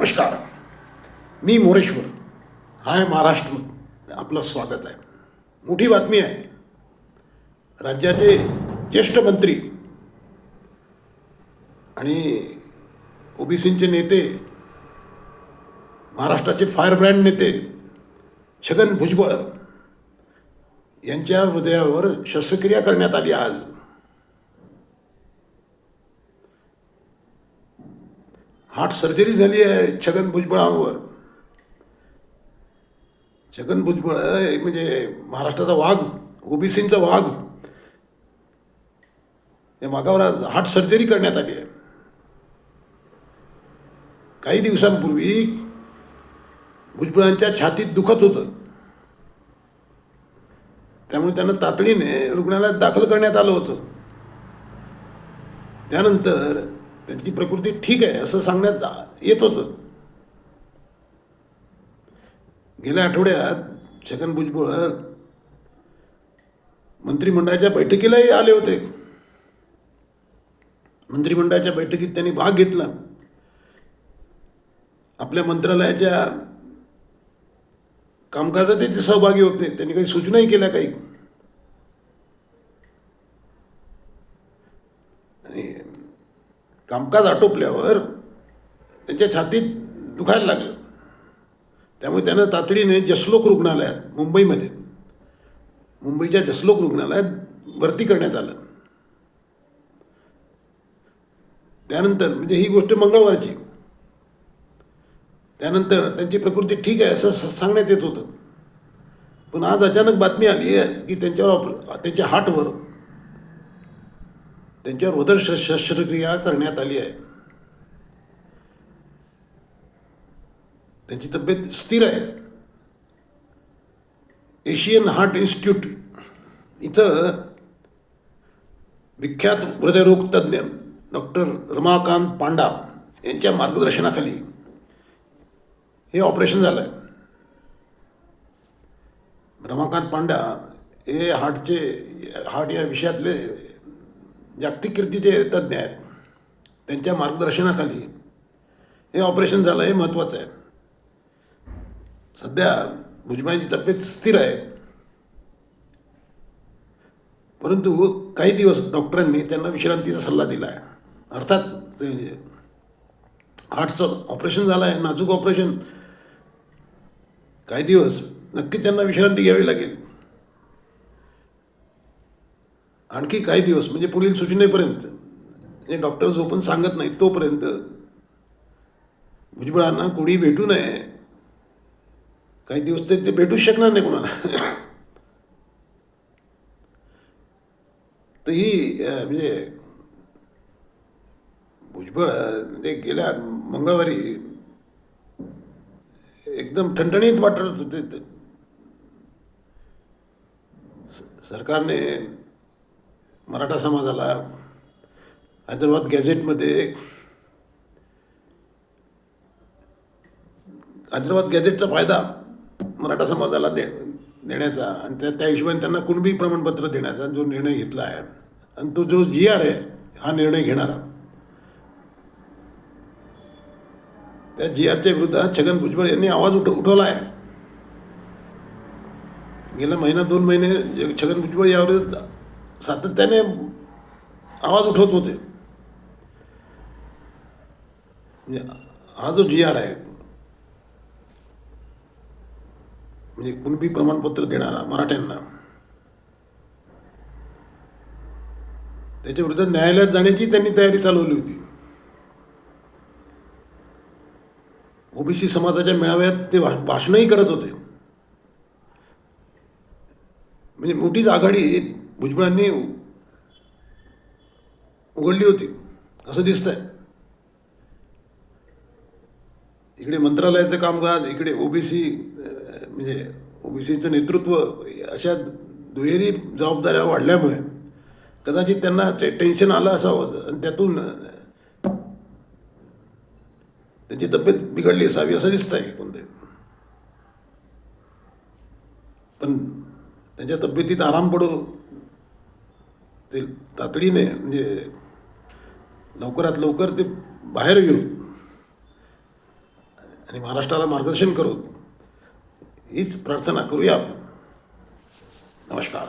नमस्कार. मी मोरेश्वर. हाय महाराष्ट्र. आपलं स्वागत आहे. मोठी बातमी आहे. राज्याचे ज्येष्ठ मंत्री आणि ओबीसींचे नेते महाराष्ट्राचे फायर ब्रँड नेते छगन भुजबळ यांच्या हृदयावर शस्त्रक्रिया करण्यात आली आज. हार्ट सर्जरी झाली आहे छगन भुजबळांवर. छगन भुजबळ म्हणजे महाराष्ट्राचा वाघ ओबीसींचा वाघ. या वाघावर हार्ट सर्जरी करण्यात आली आहे. काही दिवसांपूर्वी भुजबळांच्या छातीत दुखत होतं. त्यामुळे त्यांना तातडीने रुग्णालयात दाखल करण्यात आलं होतं. त्यानंतर त्यांची प्रकृती ठीक आहे असं सांगण्यात येत होतं. गेल्या आठवड्यात छगन भुजबळ मंत्रिमंडळाच्या बैठकीलाही आले होते. मंत्रिमंडळाच्या बैठकीत त्यांनी भाग घेतला. आपल्या मंत्रालयाच्या कामकाजात ते सहभागी होते. त्यांनी काही सूचनाही केल्या काही आणि कामकाज आटोपल्यावर त्यांच्या छातीत दुखायला लागलं. त्यामुळे त्यानं तातडीने जसलोक रुग्णालयात मुंबईमध्ये मुंबईच्या जसलोक रुग्णालयात भरती करण्यात आलं. त्यानंतर म्हणजे ही गोष्ट मंगळवारची. त्यानंतर त्यांची प्रकृती ठीक आहे असं स- सांगण्यात येत होतं. पण आज अचानक बातमी आली आहे की त्यांच्यावर ऑपर त्यांच्या हार्टवर त्यांच्यावर उदर श- शस्त्रक्रिया करण्यात आली आहे. त्यांची तब्येत स्थिर आहे. एशियन हार्ट इन्स्टिट्यूट इथं विख्यात हृदयरोग तज्ज्ञ डॉक्टर रमाकांत पांडा यांच्या मार्गदर्शनाखाली हे ऑपरेशन झालं आहे रमाकांत पांडा हे हार्टचे हार्ट या विषयातले जागतिक कीर्तीचे तज्ज्ञ आहेत त्यांच्या मार्गदर्शनाखाली हे ऑपरेशन झालं हे महत्त्वाचं आहे. सध्या भुजबळांची तब्येत स्थिर आहे. परंतु काही दिवस डॉक्टरांनी त्यांना विश्रांतीचा सल्ला दिला आहे अर्थात म्हणजे हार्टचं ऑपरेशन झालं आहे नाजूक ऑपरेशन. काही दिवस नक्की त्यांना विश्रांती घ्यावी लागेल. आणखी काही दिवस म्हणजे पुढील सूचनेपर्यंत. म्हणजे डॉक्टर जोपर्यंत सांगत नाही तोपर्यंत. भुजबळांना कोणी भेटू नये. काही दिवस ते ते भेटूच शकणार नाही कोणाला. तर ही म्हणजे भुजबळ म्हणजे गेल्या मंगळवारी एकदम ठणठणीत वाटत होते. सरकारने मराठा समाजाला हैदराबाद गॅझेटमध्ये हैदराबाद गॅझेटचा फायदा मराठा समाजाला दे देण्याचा आणि त्या त्या हिशोबाने त्यांना कुणबी प्रमाणपत्र देण्याचा जो निर्णय घेतला आहे. आणि तो जो जी आर आहे हा निर्णय घेणारा. त्या जी आरच्या विरुद्धात छगन भुजबळ यांनी आवाज उठ उठवला आहे. गेल्या महिना दोन महिने छगन भुजबळ यावर सातत्याने आवाज उठवत होते. म्हणजे हा जो जी आर आहे म्हणजे कुणबी प्रमाणपत्र देणारा मराठ्यांना त्याच्या विरुद्ध न्यायालयात जाण्याची त्यांनी तयारी चालवली होती. ओबीसी समाजाच्या मेळाव्यात ते भाषणही करत होते. म्हणजे मोठीच आघाडी म्हणजे भुजबळांनी उघडली होती. असं दिसतंय. इकडे मंत्रालयाचं कामकाज इकडे ओबीसी म्हणजे ओबीसीचं नेतृत्व अशा दुहेरी जबाबदाऱ्या वाढल्यामुळे कदाचित त्यांना ते टेन्शन आलं असावं आणि त्यातून त्यांची तब्येत बिघडली असावी असं दिसतंय कोणते पण त्यांच्या तब्येतीत आराम पडो ते तातडीने म्हणजे लवकरात लवकर ते बाहेर येऊ आणि महाराष्ट्राला मार्गदर्शन करू हीच प्रार्थना करूया आपण. नमस्कार.